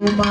Uma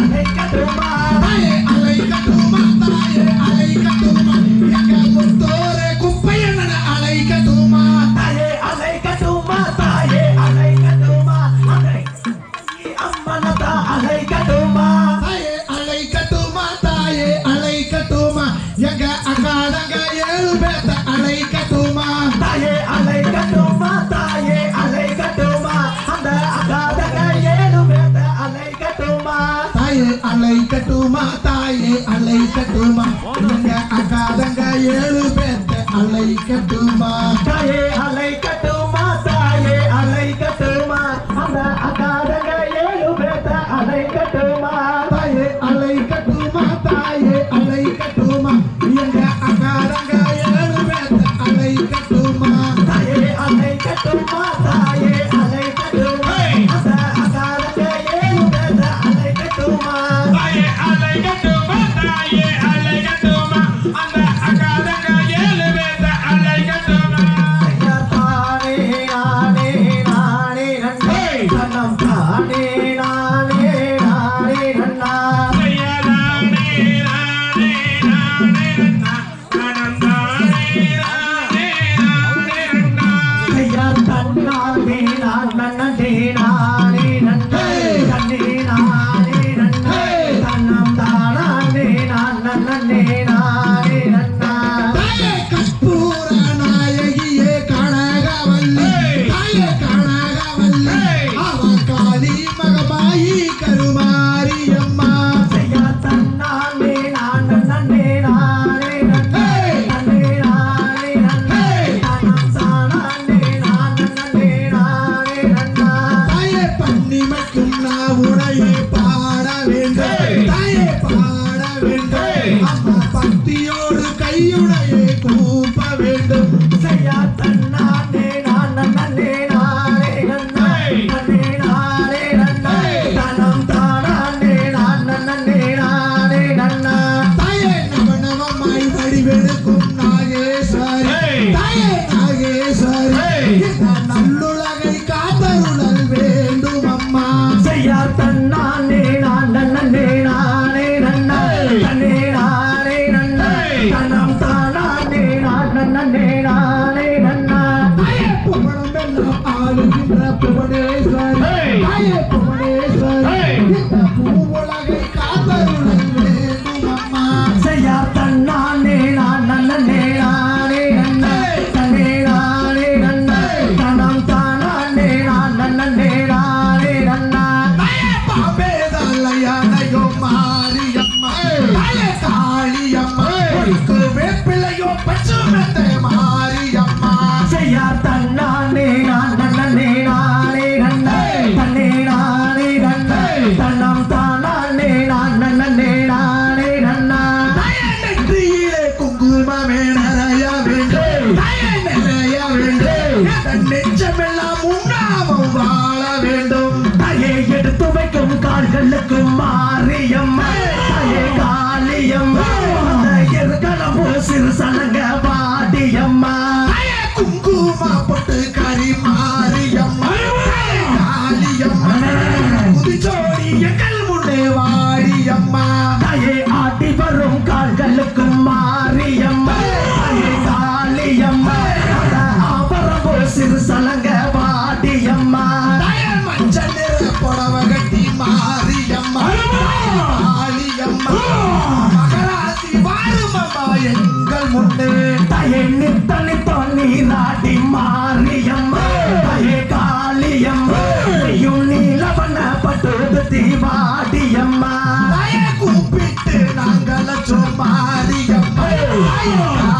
Kaduma. ಕಪ್ಪು Yeah. தாய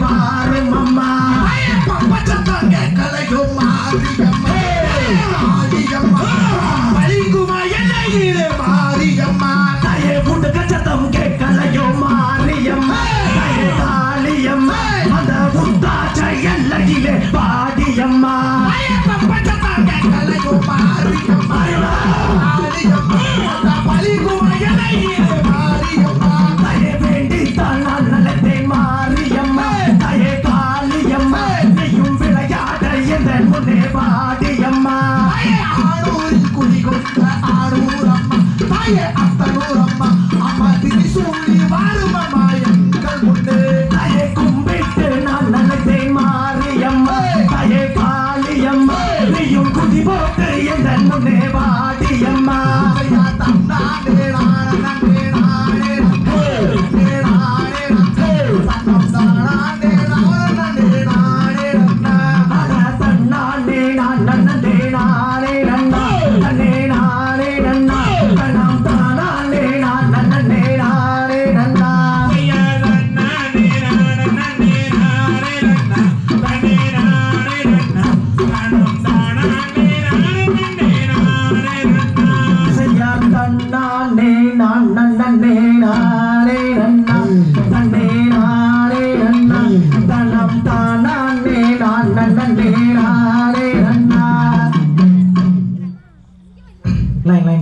பாரும் அம்மா பம்பச்சத்தாங்க கலையும் மாரியம்மா. மாரியம்மா பளிங்குமா எல்லையிலே மாரியம்மா. தாயே புண்டு கச்சத்தம் கேட்கலையும் மாரியம்மா. பாடியம்மா. ama ama dinisun